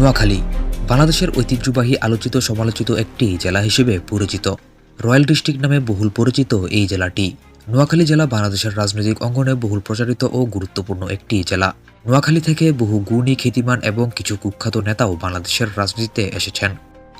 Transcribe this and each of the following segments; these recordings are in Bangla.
নোয়াখালী, বাংলাদেশের ঐতিহ্যবাহী আলোচিত সমালোচিত একটি জেলা হিসেবে পরিচিত। রয়্যাল ডিস্ট্রিক্ট নামে বহুল পরিচিত এই জেলাটি। নোয়াখালী জেলা বাংলাদেশের রাজনৈতিক অঙ্গনে বহুল প্রচারিত ও গুরুত্বপূর্ণ একটি জেলা। নোয়াখালী থেকে বহু গুণী খ্যাতিমান এবং কিছু কুখ্যাত নেতাও বাংলাদেশের রাজনীতিতে এসেছেন।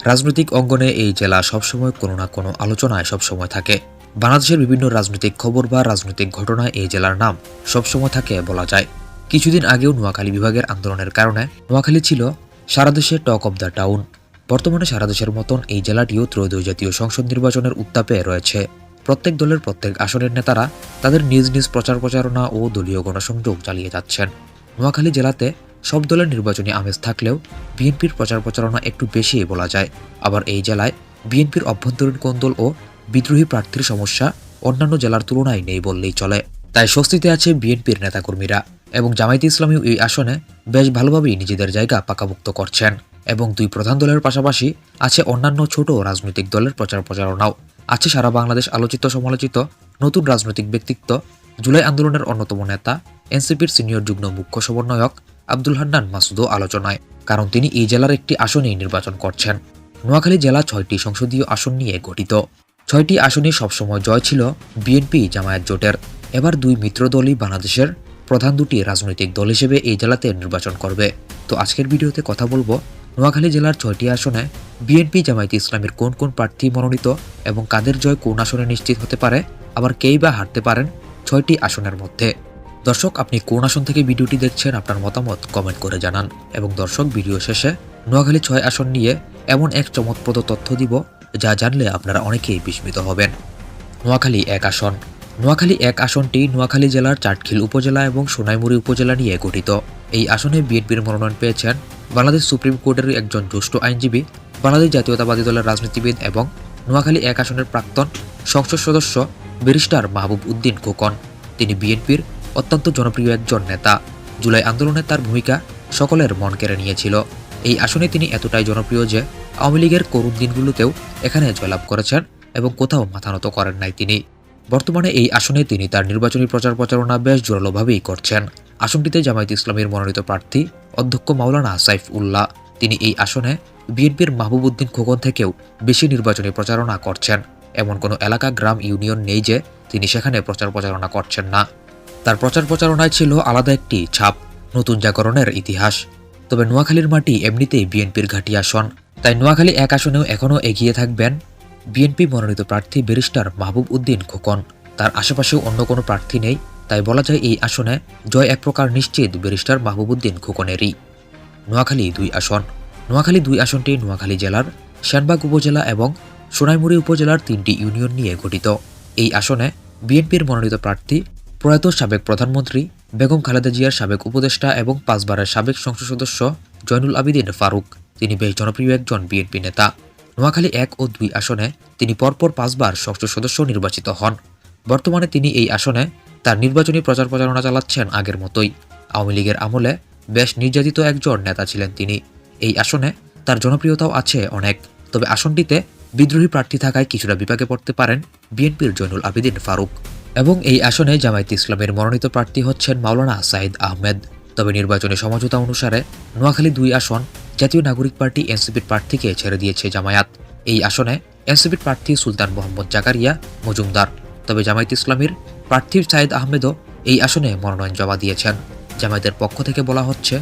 রাজনৈতিক অঙ্গনে এই জেলা সবসময় কোনো না কোনো আলোচনায় সবসময় থাকে। বাংলাদেশের বিভিন্ন রাজনৈতিক খবর বা রাজনৈতিক ঘটনায় এই জেলার নাম সবসময় থাকে বলা যায়। কিছুদিন আগেও নোয়াখালী বিভাগের আন্দোলনের কারণে নোয়াখালী ছিল সারা দেশে টক অব দ্য টাউন। বর্তমানে সারা দেশের মতন এই জেলাটিও ত্রয়োদশ জাতীয় সংসদ নির্বাচনের উত্তাপে রয়েছে। প্রত্যেক দলের প্রত্যেক আসনের নেতারা তাদের নিজ নিজ প্রচার প্রচারণা ও দলীয় গণসংযোগ চালিয়ে যাচ্ছেন। নোয়াখালী জেলাতে সব দলের নির্বাচনী আমেজ থাকলেও বিএনপির প্রচার প্রচারণা একটু বেশি বলা যায়। আবার এই জেলায় বিএনপির অভ্যন্তরীণ কোন্দল ও বিদ্রোহী প্রার্থীর সমস্যা অন্যান্য জেলার তুলনায় নেই বললেই চলে। তাই স্বস্তিতে আছে বিএনপির নেতাকর্মীরা। এবং জামায়াতে ইসলামী এই আসনে বেশ ভালোভাবেই নিজেদের জায়গা পাকাভুক্ত করছেন এবং দুই প্রধান দলের পাশাপাশি আছে অন্যান্য ছোট রাজনৈতিক দলের প্রচার প্রচারণাও। আছে সারা বাংলাদেশ আলোচিত সমালোচিত নতুন রাজনৈতিক ব্যক্তিত্ব, জুলাই আন্দোলনের অন্যতম নেতা, এনসিপির সিনিয়র যুগ্ম মুখ্য সমন্বয়ক আব্দুল হান্নান মাসুদও আলোচনায়, কারণ তিনি এই জেলার একটি আসনেই নির্বাচন করছেন। নোয়াখালী জেলা ছয়টি সংসদীয় আসন নিয়ে গঠিত। ছয়টি আসনে সবসময় জয় ছিল বিএনপি জামায়াত জোটের। এবার দুই মিত্র দলই বাংলাদেশের প্রধান দুটি রাজনৈতিক দল হিসেবে এই জেলাতে নির্বাচন করবে। তো আজকের ভিডিওতে কথা বলব নোয়াখালী জেলার ছয়টি আসনে বিএনপি জামায়াতে ইসলামের কোন কোন প্রার্থী মনোনীত এবং কাদের জয় কোন আসনে নিশ্চিত হতে পারে, আবার কেই বা হারতে পারেন ছয়টি আসনের মধ্যে। দর্শক, আপনি কোন আসন থেকে ভিডিওটি দেখছেন আপনার মতামত কমেন্ট করে জানান এবং দর্শক, ভিডিও শেষে নোয়াখালী ছয় আসন নিয়ে এমন এক চমকপ্রদ তথ্য দিব যা জানলে আপনারা অনেকেই বিস্মিত হবেন। নোয়াখালী এক আসন। নোয়াখালী এক আসনটি নোয়াখালী জেলার চাটখিল উপজেলা এবং সোনাইমুড়ি উপজেলা নিয়ে গঠিত। এই আসনে বিএনপির মনোনয়ন পেয়েছেন বাংলাদেশ সুপ্রিম কোর্টের একজন জ্যেষ্ঠ আইনজীবী, বাংলাদেশ জাতীয়তাবাদী দলের রাজনীতিবিদ এবং নোয়াখালী এক আসনের প্রাক্তন সংসদ সদস্য ব্যারিস্টার মাহবুব উদ্দিন খোকন। তিনি বিএনপির অত্যন্ত জনপ্রিয় একজন নেতা। জুলাই আন্দোলনে তার ভূমিকা সকলের মন কেড়ে নিয়েছিল। এই আসনে তিনি এতটাই জনপ্রিয় যে আওয়ামী লীগের করুণ দিনগুলোতেও এখানে জয়লাভ করেছেন এবং কোথাও মাথা নত করেন নাই তিনি। বর্তমানে এই আসনে তিনি তার নির্বাচনী প্রচার প্রচারণা বেশ জোরালোভাবেই করছেন। আসনটিতে জামায়াত ইসলামের মনোনীত প্রার্থী অধ্যক্ষ মাওলানা সাইফ উল্লাহ। তিনি এই আসনে বিএনপির মাহবুবউদ্দিন খোকন থেকেও বেশি নির্বাচনী প্রচারণা করছেন। এমন কোনো এলাকা, গ্রাম, ইউনিয়ন নেই যে তিনি সেখানে প্রচার প্রচারণা করছেন না। তার প্রচার প্রচারণায় ছিল আলাদা একটি ছাপ, নতুন জাগরণের ইতিহাস। তবে নোয়াখালীর মাটি এমনিতেই বিএনপির ঘাঁটি আসন। তাই নোয়াখালী এক আসনেও এখনও এগিয়ে থাকবেন বিএনপি মনোনীত প্রার্থী ব্যারিস্টার মাহবুব উদ্দিন খোকন। তার আশেপাশেও অন্য কোনো প্রার্থী নেই, তাই বলা যায় এই আসনে জয় এক প্রকার নিশ্চিত ব্যারিস্টার মাহবুব উদ্দিন খোকনেরই। নোয়াখালী দুই আসন। নোয়াখালী দুই আসনটি নোয়াখালী জেলার শ্যানবাগ উপজেলা এবং সোনাইমুড়ি উপজেলার তিনটি ইউনিয়ন নিয়ে গঠিত। এই আসনে বিএনপির মনোনীত প্রার্থী প্রয়াত সাবেক প্রধানমন্ত্রী বেগম খালেদা জিয়ার সাবেক উপদেষ্টা এবং পাঁচবারের সাবেক সংসদ সদস্য জয়নুল আবিদিন ফারুক। তিনি বেশ জনপ্রিয় একজন বিএনপি নেতা। নোয়াখালী এক ও দুই আসনে তিনি পরপর পাঁচবার সংসদ সদস্য নির্বাচিত হন। বর্তমানে তিনি এই আসনে তার নির্বাচনী প্রচার প্রচারণা চালাচ্ছেন আগের মতোই। আওয়ামী লীগের আমলে বেশ নির্যাতিত একজন নেতা ছিলেন তিনি। এই আসনে তার জনপ্রিয়তাও আছে অনেক। তবে আসনটিতে বিদ্রোহী প্রার্থী থাকায় কিছুটা বিপাকে পড়তে পারেন বিএনপির জয়নুল আবিদিন ফারুক। এবং এই আসনে জামায়াত ইসলামের মনোনীত প্রার্থী হচ্ছেন মাওলানা সাইদ আহমেদ। তবে নির্বাচনী সমঝোতা অনুসারে নোয়াখালী দুই আসন জাতীয় নাগরিক পার্টি এনসিপির প্রার্থীকে ছেড়ে দিয়েছে জামায়াত। এই আসনে এনসিপির প্রার্থী সুলতান মোহাম্মদ জাকারিয়া মজুমদার। তবে জামায়াত ইসলামীর প্রার্থী সাইদ আহমেদও এই আসনে মনোনয়ন জমা দিয়েছেন। জামায়াতের পক্ষ থেকে বলা হচ্ছে,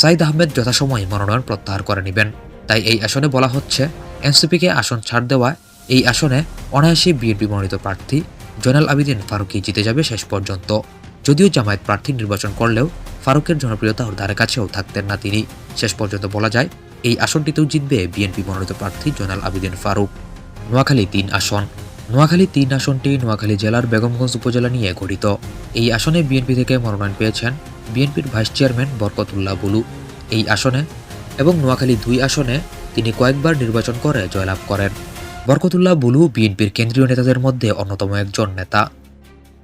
সাইদ আহমেদ যথাসময়ে মনোনয়ন প্রত্যাহার করে নেবেন। তাই এই আসনে বলা হচ্ছে, এনসিপিকে আসন ছাড় দেওয়া এই আসনে অনায়াসে বিএনপি মনোনীত প্রার্থী জয়নাল আবিদিন ফারুকি জিতে যাবে শেষ পর্যন্ত। যদিও জামায়াত প্রার্থী নির্বাচন করলেও ফারুকের জনপ্রিয়তা ওর ধারে কাছেও থাকতেন না তিনি। শেষ পর্যন্ত বলা যায়, এই আসনটিতেও জিতবে বিএনপি মনোনীত প্রার্থী জোনাল আবিদিন ফারুক। নোয়াখালী তিন আসন। নোয়াখালী তিন আসনটি নোয়াখালী জেলার বেগমগঞ্জ উপজেলা নিয়ে গঠিত। এই আসনে বিএনপি থেকে মনোনয়ন পেয়েছেন বিএনপির ভাইস চেয়ারম্যান বরকতুল্লাহ বুলু। এই আসনে এবং নোয়াখালী দুই আসনে তিনি কয়েকবার নির্বাচন করে জয়লাভ করেন। বরকতুল্লাহ বুলু বিএনপির কেন্দ্রীয় নেতাদের মধ্যে অন্যতম একজন নেতা।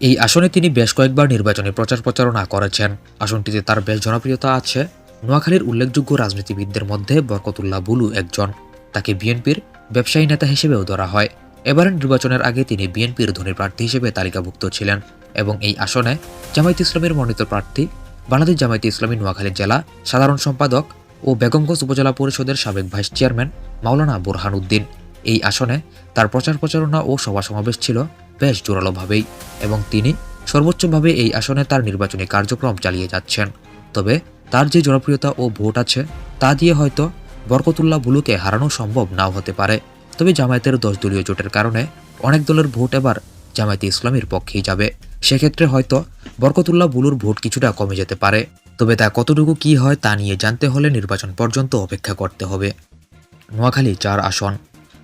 এই আসনে তিনি বেশ কয়েকবার নির্বাচনী প্রচার প্রচারণা করেছেন। আসনটিতে তার বেশ জনপ্রিয়তা আছে। নোয়াখালীর উল্লেখযোগ্য রাজনীতিবিদদের মধ্যে বরকতুল্লাহ বুলু একজন। তাকে বিএনপির ব্যবসায়ী নেতা হিসেবেও ধরা হয়। এবারের নির্বাচনের আগে তিনি বিএনপির ধনী প্রার্থী হিসেবে তালিকাভুক্ত ছিলেন এবং এই আসনে জামায়াত ইসলামের মনোনীত প্রার্থী, বাংলাদেশ জামায়াতে ইসলামী নোয়াখালী জেলা সাধারণ সম্পাদক ও বেগমগঞ্জ উপজেলা পরিষদের সাবেক ভাইস চেয়ারম্যান মাওলানা বোরহান উদ্দিন। এই আসনে তার প্রচার প্রচারণা ও সভা সমাবেশ ছিল বেশ জোরালোভাবেই এবং তিনি সর্বোচ্চভাবে এই আসনে তার নির্বাচনী কার্যক্রম চালিয়ে যাচ্ছেন। তবে তার যে জনপ্রিয়তা ও ভোট আছে, তা দিয়ে হয়তো বরকতুল্লাহ বুলুকে হারানো সম্ভব নাও হতে পারে। তবে জামায়াতের দশ দলীয় জোটের কারণে অনেক দলের ভোট এবার জামায়াতে ইসলামের পক্ষেই যাবে। সেক্ষেত্রে হয়তো বরকতুল্লাহ বুলুর ভোট কিছুটা কমে যেতে পারে। তবে তা কতটুকু কি হয় তা নিয়ে জানতে হলে নির্বাচন পর্যন্ত অপেক্ষা করতে হবে। নোয়াখালী, চার আসন।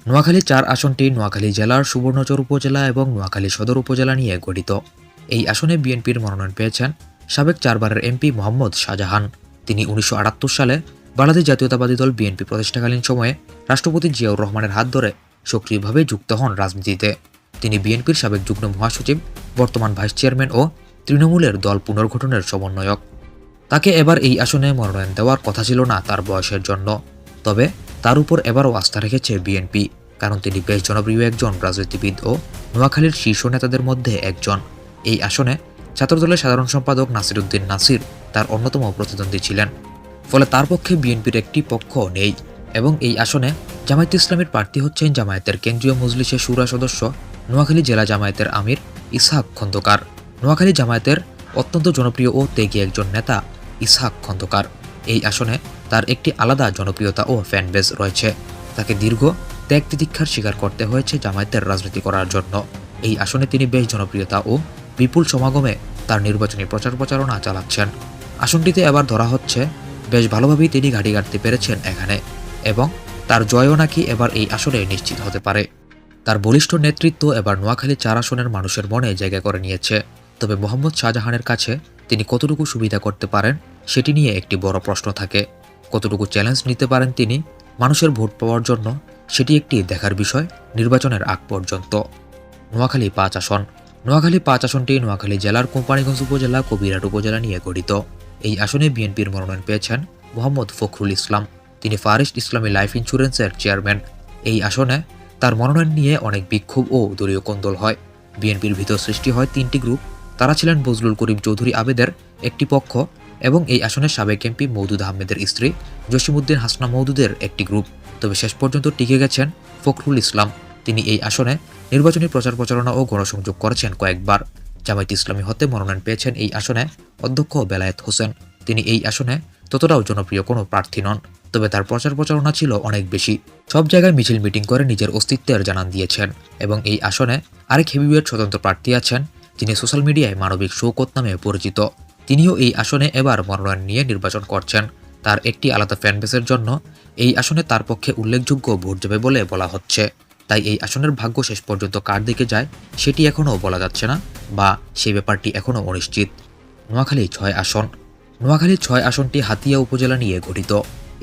নোয়াখালী চার আসনটি নোয়াখালী জেলার সুবর্ণচর উপজেলা এবং নোয়াখালী সদর উপজেলা নিয়ে গঠিত। এই আসনে বিএনপির মনোনয়ন পেয়েছেন সাবেক চারবারের এমপি মোহাম্মদ শাহজাহান। তিনি উনিশশো আটাত্তর সালে বাংলাদেশ জাতীয়তাবাদী দল বিএনপি প্রতিষ্ঠাকালীন সময়ে রাষ্ট্রপতি জিয়াউর রহমানের হাত ধরে সক্রিয়ভাবে যুক্ত হন রাজনীতিতে। তিনি বিএনপির সাবেক যুগ্ম মহাসচিব, বর্তমান ভাইস চেয়ারম্যান ও তৃণমূলের দল পুনর্গঠনের সমন্বয়ক। তাকে এবার এই আসনে মনোনয়ন দেওয়ার কথা ছিল না তার বয়সের জন্য। তবে তার উপর এবারও আস্থা রেখেছে বিএনপি, কারণ তিনি বেশ জনপ্রিয় একজন রাজনীতিবিদ ও নোয়াখালীর শীর্ষ নেতাদের মধ্যে একজন। এই আসনে ছাত্রদলের সাধারণ সম্পাদক নাসিরুদ্দিন নাসির তার অন্যতম প্রতিদ্বন্দ্বী ছিলেন। ফলে তার পক্ষে বিএনপির একটি পক্ষ নেই এবং এই আসনে জামায়াত ইসলামের প্রার্থী হচ্ছেন জামায়াতের কেন্দ্রীয় মজলিসের সুরা সদস্য নোয়াখালী জেলা জামায়াতের আমির ইসহাক খন্দকার। নোয়াখালী জামায়াতের অত্যন্ত জনপ্রিয় ও ত্যাগী একজন নেতা ইসহাক খন্দকার। এই আসনে তার একটি আলাদা জনপ্রিয়তা ও ফ্যান বেস রয়েছে। তাকে দীর্ঘ ত্যাগ তিতিক্ষার স্বীকার করতে হয়েছে জামায়াতের রাজনীতি করার জন্য। এই আসনে তিনি বেশ জনপ্রিয়তা ও বিপুল সমাগমে তার নির্বাচনী প্রচার প্রচারণা চালাচ্ছেন। আসনটিতে এবার ধরা হচ্ছে, বেশ ভালোভাবেই তিনি ঘাঁটি গাড়তে পেরেছেন এখানে এবং তার জয়ও নাকি এবার এই আসনে নিশ্চিত হতে পারে। তার বলিষ্ঠ নেতৃত্ব এবার নোয়াখালী চার আসনের মানুষের মনে জায়গা করে নিয়েছে। তবে মোহাম্মদ শাহজাহানের কাছে তিনি কতটুকু সুবিধা করতে পারেন, সেটি নিয়ে একটি বড় প্রশ্ন থাকে। কতটুকু চ্যালেঞ্জ নিতে পারেন তিনি, মানুষের ভোট পাওয়ার জন্য সেটি একটি দেখার বিষয় নির্বাচনের আগ পর্যন্ত। নোয়াখালী পাঁচ আসন। নোয়াখালী পাঁচ আসনটি নোয়াখালী জেলার কোম্পানিগঞ্জ উপজেলা কবিরাট উপজেলা নিয়ে গঠিত। এই আসনে বিএনপির মনোনয়ন পেয়েছেন মোহাম্মদ ফখরুল ইসলাম। তিনি ফারিস্ট ইসলামী লাইফ ইন্স্যুরেন্সের চেয়ারম্যান। এই আসনে তার মনোনয়ন নিয়ে অনেক বিক্ষোভ ও দলীয় কোন্দল হয়। বিএনপির ভিতর সৃষ্টি হয় তিনটি গ্রুপ। তারা ছিলেন বজলুল করিম চৌধুরী আবেদের একটি পক্ষ এবং এই আসনের সাবেক এমপি মৌদুদ আহমেদের স্ত্রী জসিমুদ্দিন হাসনা মৌদুদের একটি গ্রুপ। তবে শেষ পর্যন্ত টিকে গেছেন ফখরুল ইসলাম। তিনি এই আসনে নির্বাচনী প্রচার প্রচারণা ও গণসংযোগ করেছেন কয়েকবার। জামায়াত ইসলামী হতে মনোনয়ন পেয়েছেন এই আসনে অধ্যক্ষ বেলায়েত হোসেন। তিনি এই আসনে ততটাও জনপ্রিয় কোনো প্রার্থী নন, তবে তার প্রচার প্রচারণা ছিল অনেক বেশি। সব জায়গায় মিছিল মিটিং করে নিজের অস্তিত্বের জানান দিয়েছেন এবং এই আসনে আরেক হেভিওয়েট স্বতন্ত্র প্রার্থী আছেন, যিনি সোশ্যাল মিডিয়ায় মানবিক শৌকত নামে পরিচিত। তিনিও এই আসনে এবার মনোনয়ন নিয়ে নির্বাচন করছেন। তার একটি আলাদা ফ্যানবেসের জন্য এই আসনে তার পক্ষে উল্লেখযোগ্য ভোট যাবে বলে বলা হচ্ছে। তাই এই আসনের ভাগ্য শেষ পর্যন্ত কার দিকে যায় সেটি এখনও বলা যাচ্ছে না বা সেই ব্যাপারটি এখনও অনিশ্চিত। নোয়াখালী ছয় আসন। নোয়াখালী ছয় আসনটি হাতিয়া উপজেলা নিয়ে গঠিত।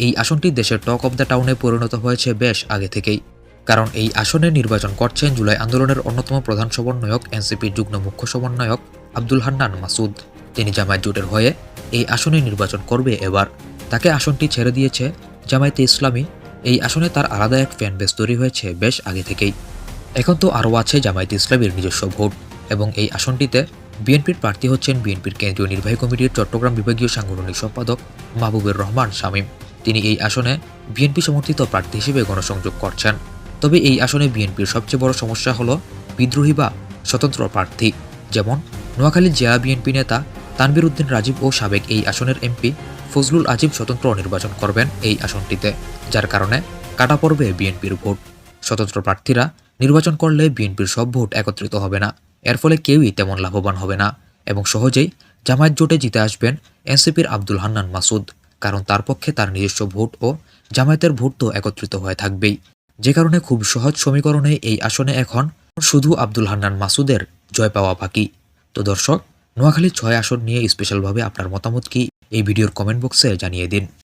এই আসনটি দেশের টক অব দ্য টাউনে পরিণত হয়েছে বেশ আগে থেকেই। কারণ এই আসনে নির্বাচন করছেন জুলাই আন্দোলনের অন্যতম প্রধান সমন্বয়ক, এনসিপির যুগ্ম মুখ্য সমন্বয়ক আব্দুল হান্নান মাসুদ। তিনি জামায়াত জোটের হয়ে এই আসনে নির্বাচন করবে এবার। তাকে আসনটি ছেড়ে দিয়েছে জামায়াতে ইসলামী। এই আসনে তার আলাদা এক ফ্যান বেস তৈরি হয়েছে বেশ আগে থেকেই। এখন তো আরও আছে জামায়াতে ইসলামীর নিজস্ব ভোট এবং এই আসনটিতে বিএনপির প্রার্থী হচ্ছেন বিএনপির কেন্দ্রীয় নির্বাহী কমিটির চট্টগ্রাম বিভাগীয় সাংগঠনিক সম্পাদক মাহবুবুর রহমান শামীম। তিনি এই আসনে বিএনপি সমর্থিত প্রার্থী হিসেবে গণসংযোগ করছেন। তবে এই আসনে বিএনপির সবচেয়ে বড় সমস্যা হলো বিদ্রোহী বা স্বতন্ত্র প্রার্থী, যেমন নোয়াখালীর জেলা বিএনপি নেতা তানবির উদ্দিন রাজীব ও সাবেক এই আসনের এমপি ফজলুল আজিব স্বতন্ত্র নির্বাচন করবেন এই আসনটিতে, যার কারণে কাটা পড়বে বিএনপির ভোট। স্বতন্ত্র প্রার্থীরা নির্বাচন করলে বিএনপির সব ভোট একত্রিত হবে না। এর ফলে কেউই তেমন লাভবান হবে না এবং সহজেই জামায়াত জোটে জিতে আসবেন এনসিপির আব্দুল হান্নান মাসুদ, কারণ তার পক্ষে তার নিজস্ব ভোট ও জামায়াতের ভোট তো একত্রিত হয়ে থাকবেই। যে কারণে খুব সহজ সমীকরণে এই আসনে এখন শুধু আব্দুল হান্নান মাসুদের জয় পাওয়া বাকি। তো দর্শক নোয়াখালী ছয় আসন নিয়ে স্পেশালভাবে আপনার মতামত কি? এই ভিডিওর কমেন্ট বক্সে জানিয়ে দিন।